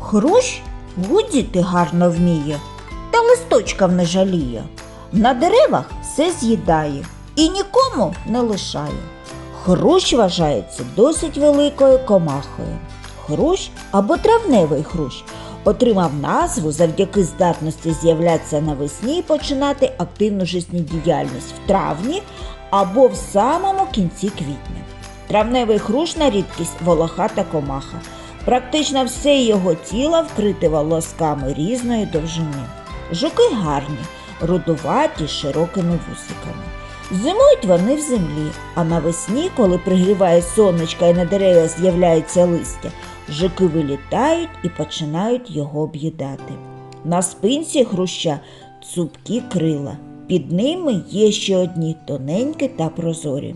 Хрущ гудіти гарно вміє, та листочків не жаліє. На деревах все з'їдає і нікому не лишає. Хрущ вважається досить великою комахою. Хрущ або травневий хрущ отримав назву завдяки здатності з'являтися навесні і починати активну життєдіяльність в травні або в самому кінці квітня. Травневий хрущ на рідкість волохата комаха. Практично все його тіло вкрите волосками різної довжини. Жуки гарні, рудуваті широкими вусиками. Зимують вони в землі, а навесні, коли пригріває сонечко і на деревах з'являється листя, жуки вилітають і починають його об'їдати. На спинці хруща цупкі крила. Під ними є ще одні тоненькі та прозорі.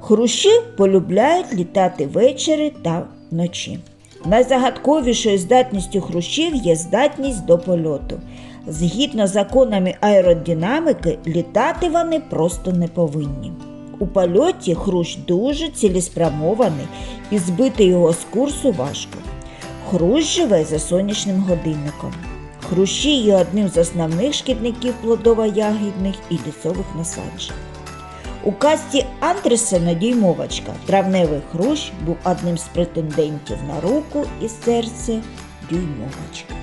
Хрущі полюбляють літати ввечері та вночі. Найзагадковішою здатністю хрущів є здатність до польоту. Згідно з законами аеродинаміки, літати вони просто не повинні. У польоті хрущ дуже цілеспрямований і збити його з курсу важко. Хрущ живе за сонячним годинником. Хрущі є одним з основних шкідників плодово-ягідних і лісових насаджень. У касті Андресена Дюймовочка травневий хрущ був одним з претендентів на руку і серце Дюймовочки.